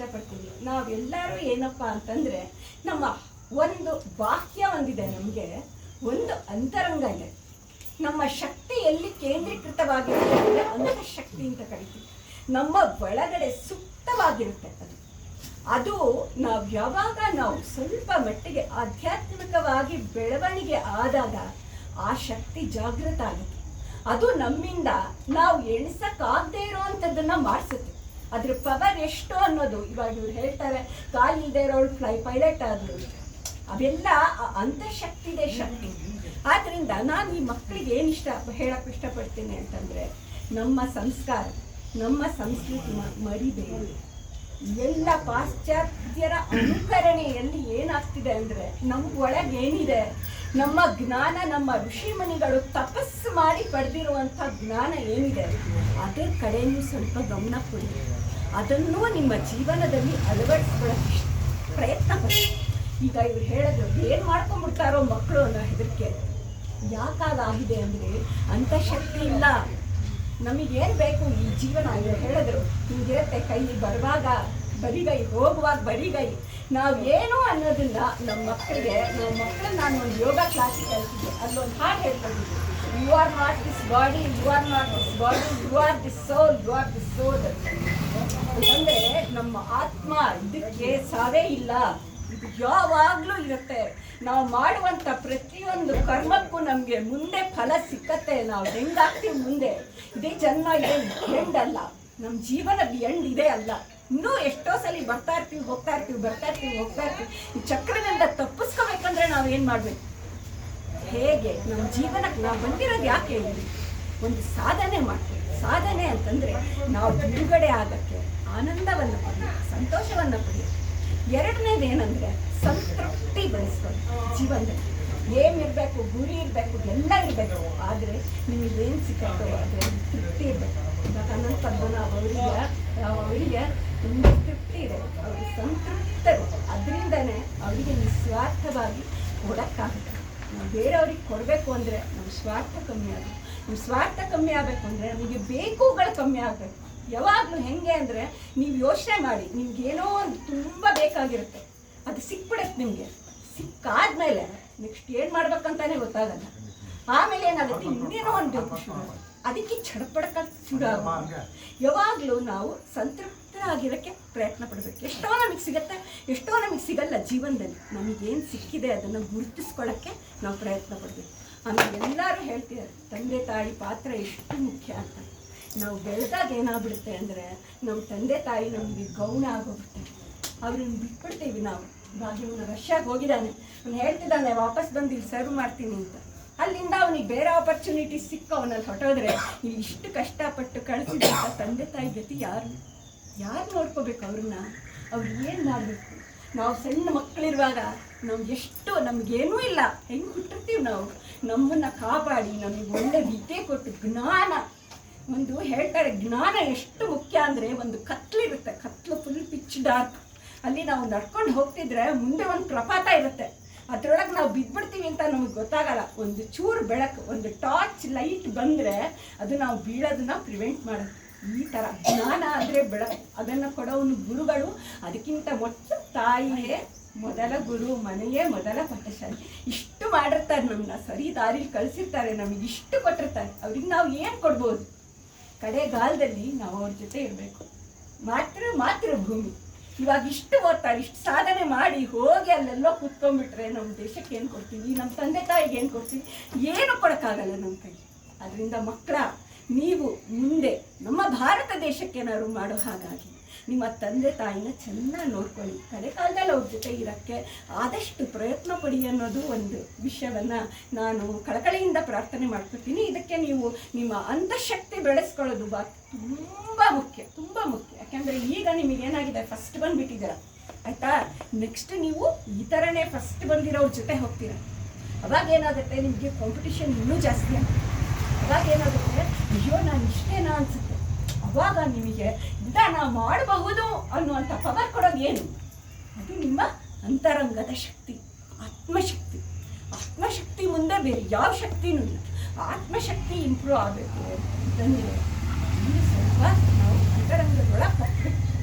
ಇಷ್ಟಪಡ್ತೀನಿ. ನಾವೆಲ್ಲರೂ ಏನಪ್ಪ ಅಂತಂದ್ರೆ, ನಮ್ಮ ಒಂದು ವಾಕ್ಯ ಒಂದಿದೆ ನಮಗೆ, ಒಂದು ಅಂತರಂಗ ಇದೆ. ನಮ್ಮ ಶಕ್ತಿ ಎಲ್ಲಿ ಕೇಂದ್ರೀಕೃತವಾಗಿರುತ್ತೆ ಅಂದರೆ ಅಂತಃಶಕ್ತಿ ಅಂತ ಕರಿತೀವಿ. ನಮ್ಮ ಒಳಗಡೆ ಸುಪ್ತವಾಗಿರುತ್ತೆ ಅದು. ಅದು ನಾವು ಯಾವಾಗ ನಾವು ಸ್ವಲ್ಪ ಮಟ್ಟಿಗೆ ಆಧ್ಯಾತ್ಮಿಕವಾಗಿ ಬೆಳವಣಿಗೆ ಆದಾಗ ಆ ಶಕ್ತಿ ಜಾಗೃತ ಆಗುತ್ತೆ. ಅದು ನಮ್ಮಿಂದ ನಾವು ಎಣಿಸಕ್ಕಾಗದೇ ಇರುವಂಥದ್ದನ್ನ ಮಾಡಿಸುತ್ತೆ. ಅದ್ರ ಪವರ್ ಎಷ್ಟು ಅನ್ನೋದು ಇವಾಗ ಇವ್ರು ಹೇಳ್ತಾರೆ. ಕಾಲಿಲ್ದೇ ಇರೋಳು ಫ್ಲೈ ಪೈಲಟ್ ಆದ್ರು ಅವೆಲ್ಲ ಅಂತಃಶಕ್ತಿದೆ ಶಕ್ತಿ. ಆದ್ರಿಂದ ನಾನು ಈ ಮಕ್ಕಳಿಗೆ ಏನು ಇಷ್ಟ ಹೇಳಕ್ ಇಷ್ಟಪಡ್ತೀನಿ ಅಂತಂದ್ರೆ, ನಮ್ಮ ಸಂಸ್ಕಾರ, ನಮ್ಮ ಸಂಸ್ಕೃತಿ ಮರಿಬೇಕು ಎಲ್ಲ ಪಾಶ್ಚಾತ್ಯರ ಅನುಕರಣೆಯಲ್ಲಿ ಏನಾಗ್ತಿದೆ ಅಂದ್ರೆ ನಮ್ಮ ಒಳಗೇನಿದೆ, ನಮ್ಮ ಜ್ಞಾನ, ನಮ್ಮ ಋಷಿಮುನಿಗಳು ತಪಸ್ಸು ಮಾಡಿ ಪಡೆದಿರುವಂಥ ಜ್ಞಾನ ಏನಿದೆ ಅದರ ಕಡೆಯೂ ಸ್ವಲ್ಪ ಗಮನ ಕೊಡಿ. ಅದನ್ನು ನಿಮ್ಮ ಜೀವನದಲ್ಲಿ ಅಳವಡಿಸ್ಕೊಳ್ಳೋಕೆ ಪ್ರಯತ್ನ ಪಡಿ ಈಗ ಇವ್ರು ಹೇಳೋದು ಏನು ಮಾಡ್ಕೊಂಡ್ಬಿಡ್ತಾರೋ ಮಕ್ಕಳು ಅನ್ನೋ ಹೆದರಿಕೆ. ಯಾಕಾಗಿದೆ ಅಂದರೆ ಅಂತಃಶಕ್ತಿ ಇಲ್ಲ. ನಮಗೇನು ಬೇಕು ಈ ಜೀವನ? ಇವ್ರು ಹೇಳಿದ್ರು, ಹಿಂಗಿರುತ್ತೆ ಕೈ ಬರುವಾಗ ಬರಿಗೈ ಹೋಗುವಾಗ ಬರಿಗೈ ಏನು ಅನ್ನೋದನ್ನ ನಮ್ಮ ಮಕ್ಕಳಿಗೆ ನಮ್ಮ ಮಕ್ಕಳನ್ನ ನಾನು ಒಂದು ಯೋಗ ಕ್ಲಾಸಿಗೆ ಕಲಿಸಿದ್ದೆ ಅಲ್ಲೊಂದು ಹಾಡು ಹೇಳ್ಕೊಂಡಿದ್ದೆ you are not this body, you are not this body, you are this soul, you are this soul. ಅಂದ್ರೆ ನಮ್ಮ ಆತ್ಮ ಇದಕ್ಕೆ ಸಾವೇ ಇಲ್ಲ. ಇದು ಯಾವಾಗಲೂ ಇರುತ್ತೆ. ನಾವು ಮಾಡುವಂಥ ಪ್ರತಿಯೊಂದು ಕರ್ಮಕ್ಕೂ ನಮಗೆ ಮುಂದೆ ಫಲ ಸಿಕ್ಕತ್ತೆ. ನಾವು ಹೆಂಗಾಗ್ತೀವಿ ಮುಂದೆ? ಇದೇ ಜನ್ಮ ಇದೆ ಎಂಡ್ ಅಲ್ಲ. ನಮ್ಮ ಜೀವನದ ಎಂಡ್ ಇದೆ ಅಲ್ಲ. ಇನ್ನೂ ಎಷ್ಟೋ ಸಲ ಬರ್ತಾ ಇರ್ತೀವಿ ಹೋಗ್ತಾ ಇರ್ತೀವಿ ಬರ್ತಾ ಇರ್ತೀವಿ ಹೋಗ್ತಾ ಇರ್ತೀವಿ. ಈ ಚಕ್ರದಿಂದ ತಪ್ಪಿಸ್ಕೋಬೇಕಂದ್ರೆ ನಾವು ಏನು ಮಾಡಬೇಕು? ಹೇಗೆ ನಮ್ಮ ಜೀವನಕ್ಕೆ ನಾವು ಬಂದಿರೋದು ಯಾಕೆ ಹೇಳಿ ಒಂದು ಸಾಧನೆ ಮಾಡ್ತೀವಿ. ಸಾಧನೆ ಅಂತಂದರೆ ನಾವು ಬಿಡುಗಡೆ ಆಗಕ್ಕೆ ಆನಂದವನ್ನು ಪಡೆಯೋ ಸಂತೋಷವನ್ನು ಪಡೆಯೋ ಎರಡನೇದು ಏನಂದರೆ ಸಂತೃಪ್ತಿ ಬಯಸ್ಕೊಂಡು ಜೀವನದಲ್ಲಿ. ಏನಿರಬೇಕು ಗುರಿ ಇರಬೇಕು, ಎಲ್ಲ ಇರಬೇಕು. ಆದರೆ ನಿಮಗೆ ಏನು ಸಿಕ್ಕೋ ಅದರಲ್ಲಿ ತೃಪ್ತಿ ಇರಬೇಕು. ಇವಾಗ ಅನಂತ ಪದ್ಮನಾಭ ಅವರಿಗೆ ಅವರಿಗೆ ತುಂಬ ತೃಪ್ತಿ ಇದೆ. ಅವರು ಸಂತೃಪ್ತರು. ಅದರಿಂದನೇ ಅವರಿಗೆ ನಿಸ್ವಾರ್ಥವಾಗಿ ಕೊಡೋಕ್ಕಾಗುತ್ತೆ ನಾವು ಬೇರೆಯವ್ರಿಗೆ ಕೊಡಬೇಕು ಅಂದರೆ ನಮ್ಮ ಸ್ವಾರ್ಥ ಕಮ್ಮಿ ಆಗಬೇಕು ನಿಮ್ಮ ಸ್ವಾರ್ಥ ಕಮ್ಮಿ ಆಗಬೇಕು ಅಂದರೆ ನಮಗೆ ಬೇಕುಗಳು ಕಮ್ಮಿ ಆಗಬೇಕು. ಯಾವಾಗಲೂ ಹೆಂಗೆ ಅಂದರೆ ನೀವು ಯೋಚನೆ ಮಾಡಿ ನಿಮ್ಗೇನೋ ಒಂದು ತುಂಬ ಬೇಕಾಗಿರುತ್ತೆ. ಅದು ಸಿಕ್ಬಿಡುತ್ತೆ ನಿಮಗೆ. ಸಿಕ್ಕಾದ್ಮೇಲೆ ನೆಕ್ಸ್ಟ್ ಏನು ಮಾಡ್ಬೇಕಂತಾನೆ ಗೊತ್ತಾಗಲ್ಲ. ಆಮೇಲೆ ಏನಾಗುತ್ತೆ? ಇನ್ನೇನೋ ಒಂದು. ಅದಕ್ಕೆ ಚಡಪಡಕ ಯಾವಾಗಲೂ ನಾವು ಸಂತೃಪ್ತರಾಗಿರೋಕ್ಕೆ ಪ್ರಯತ್ನ ಪಡಬೇಕು. ಎಷ್ಟೋ ನಮಗೆ ಸಿಗುತ್ತೆ, ಎಷ್ಟೋ ನಮಗೆ ಸಿಗಲ್ಲ ಜೀವನದಲ್ಲಿ. ನಮಗೇನು ಸಿಕ್ಕಿದೆ ಅದನ್ನು ಗುರುತಿಸ್ಕೊಳ್ಳೋಕ್ಕೆ ನಾವು ಪ್ರಯತ್ನ ಪಡಬೇಕು. ಆಮೇಲೆ ಎಲ್ಲರೂ ಹೇಳ್ತಿದ್ದಾರೆ ತಂದೆ, ತಾಯಿ ಪಾತ್ರ ಎಷ್ಟು ಮುಖ್ಯ ಅಂತ. ನಾವು ಬೆಳೆದಾಗ ಏನಾಗ್ಬಿಡುತ್ತೆ ಅಂದರೆ ನಮ್ಮ ತಂದೆ, ತಾಯಿ ನಮಗೆ ಗೌಣ ಆಗೋಗುತ್ತೆ. ಅವ್ರನ್ನ ಬಿಟ್ಬಿಡ್ತೀವಿ ನಾವು. ಇವಾಗ ಇವನು ರಷ್ಯಾಗೆ ಹೋಗಿದ್ದಾನೆ. ಅವ್ನು ಹೇಳ್ತಿದ್ದಾನೆ, ವಾಪಸ್ ಬಂದು ಇಲ್ಲಿ ಸರ್ವ್ ಮಾಡ್ತೀನಿ ಅಂತ. ಅಲ್ಲಿಂದ ಅವನಿಗೆ ಬೇರೆ ಆಪರ್ಚುನಿಟಿ ಸಿಕ್ಕ ಅವನಲ್ಲಿ ಹೊಟ್ಟೋದ್ರೆ ಇಲ್ಲಿ ಇಷ್ಟು ಕಷ್ಟಪಟ್ಟು ಕಳಿಸಿದಂಥ ತಂದೆ, ತಾಯಿ ಜೊತೆ ಯಾರು ಯಾರು ನೋಡ್ಕೋಬೇಕು ಅವ್ರನ್ನ? ಅವ್ರು ಏನು ಮಾಡಬೇಕು? ನಾವು ಸಣ್ಣ ಮಕ್ಕಳಿರುವಾಗ ನಮಗೆಷ್ಟು ನಮಗೇನೂ ಇಲ್ಲ. ಹೆಂಗೆ ಹುಟ್ಟಿರ್ತೀವಿ ನಾವು? ನಮ್ಮನ್ನು ಕಾಪಾಡಿ, ನಮಗೆ ಒಳ್ಳೆ ವಿದ್ಯೆ ಕೊಟ್ಟು ಜ್ಞಾನ. ಒಂದು ಹೇಳ್ತಾರೆ, ಜ್ಞಾನ ಎಷ್ಟು ಮುಖ್ಯ ಅಂದರೆ ಒಂದು ಕತ್ಲಿರುತ್ತೆ. ಕತ್ಲು ಫುಲ್ ಪಿಚ್ ಡಾರ್ಕ್ ಅಲ್ಲಿ ನಾವು ನಡ್ಕೊಂಡು ಹೋಗ್ತಿದ್ರೆ ಮುಂದೆ ಒಂದು ಪ್ರಪಾತ ಇರುತ್ತೆ. ಅದರೊಳಗೆ ನಾವು ಬಿದ್ಬಿಡ್ತೀವಿ ಅಂತ ನಮಗೆ ಗೊತ್ತಾಗಲ್ಲ. ಒಂದು ಚೂರು ಬೆಳಕು, ಒಂದು ಟಾರ್ಚ್ ಲೈಟ್ ಬಂದರೆ ಅದು ನಾವು ಬೀಳೋದನ್ನ ಪ್ರಿವೆಂಟ್ ಮಾಡುತ್ತೆ. ಈ ಥರ ಜ್ಞಾನ ಅಂದರೆ ಬೆಳಕು ಅದನ್ನು ಕೊಡೋನು ಗುರುಗಳು. ಅದಕ್ಕಿಂತ ಮೊಟ್ಟ ತಾಯಿಯೇ ಮೊದಲ ಗುರು, ಮನೆಯೇ ಮೊದಲ ಪಾಠಶಾಲೆ ಇಷ್ಟು ಮಾಡಿರ್ತಾರೆ ನಮ್ಮನ್ನ ಸರಿ ದಾರಿಲಿ ಕಳಿಸಿರ್ತಾರೆ, ನಮಗೆ ಇಷ್ಟು ಕೊಟ್ಟಿರ್ತಾರೆ. ಅವ್ರಿಗೆ ನಾವು ಏನು ಕೊಡ್ಬೋದು? ಕಡೆಗಾಲದಲ್ಲಿ ನಾವು ಅವ್ರ ಜೊತೆ ಇರಬೇಕು. ಮಾತ್ರ ಮಾತೃಭೂಮಿ ಇವಾಗ ಇಷ್ಟು ಓದ್ತಾರೆ, ಇಷ್ಟು ಸಾಧನೆ ಮಾಡಿ ಹೋಗಿ ಅಲ್ಲೆಲ್ಲೋ ಕುತ್ಕೊಂಡ್ಬಿಟ್ರೆ ನಮ್ಮ ದೇಶಕ್ಕೆ ಏನು ಕೊಡ್ತೀವಿ? ನಮ್ಮ ತಂದೆ ತಾಯಿಗೆ ಏನು ಕೊಡ್ತೀವಿ? ಏನು ಕೊಡೋಕ್ಕಾಗಲ್ಲ ನಮ್ಮ ಕೈ ಅದರಿಂದ ಮಕ್ಕಳ ನೀವು ಮುಂದೆ ನಮ್ಮ ಭಾರತ ದೇಶಕ್ಕೆ ಏನಾದ್ರು ಮಾಡೋ ಹಾಗಾಗಿ ನಿಮ್ಮ ತಂದೆ ತಾಯಿನ ಚೆನ್ನಾಗಿ ನೋಡ್ಕೊಳ್ಳಿ. ಕಡೆ ಕಾಲದಲ್ಲಿ ಅವ್ರ ಜೊತೆ ಇರೋಕ್ಕೆ ಆದಷ್ಟು ಪ್ರಯತ್ನ ಪಡಿ ಅನ್ನೋದು ಒಂದು ವಿಷಯವನ್ನು ನಾನು ಕಳಕಳಿಯಿಂದ ಪ್ರಾರ್ಥನೆ ಮಾಡ್ಕೊತೀನಿ ಇದಕ್ಕೆ ನೀವು ನಿಮ್ಮ ಅಂತಃಶಕ್ತಿ ಬೆಳೆಸ್ಕೊಳ್ಳೋದು ಬಾ, ತುಂಬ ಮುಖ್ಯ ತುಂಬ ಮುಖ್ಯ. ಯಾಕೆಂದರೆ ಈಗ ನಿಮಗೇನಾಗಿದೆ ಫಸ್ಟ್ ಬಂದುಬಿಟ್ಟಿದ್ದೀರ. ಆಯಿತಾ? ನೆಕ್ಸ್ಟ್ ನೀವು ಈ ಥರನೇ ಫಸ್ಟ್ ಬಂದಿರೋರ ಜೊತೆ ಹೋಗ್ತೀರ. ಅವಾಗ ಏನಾಗುತ್ತೆ? ನಿಮಗೆ ಕಾಂಪಿಟಿಷನ್ ಇನ್ನೂ ಜಾಸ್ತಿ ಆಗುತ್ತೆ ಅವಾಗ ಏನಾಗುತ್ತೆ? ಅಯ್ಯೋ ನಾನು ಇಷ್ಟೇನಾ ಅನ್ಸುತ್ತೆ? ಅವಾಗ ನಿಮಗೆ ಇಂಥ ಮಾಡಬಹುದು ಅನ್ನುವಂಥ ಪವರ್ ಕೊಡೋದು ಏನು? ಅದು ನಿಮ್ಮ ಅಂತರಂಗದ ಶಕ್ತಿ, ಆತ್ಮಶಕ್ತಿ. ಆತ್ಮಶಕ್ತಿ ಮುಂದೆ ಬೇರೆ ಯಾವ ಶಕ್ತಿನೂ ಇಲ್ಲ. ಆತ್ಮಶಕ್ತಿ ಇಂಪ್ರೂವ್ ಆಗಬೇಕು. ಅಂತಂದರೆ ಸ್ವಲ್ಪ ನಾವು ಅಂತರಂಗದೊಳಗೆ ಹೋಗ್ಬೇಕು.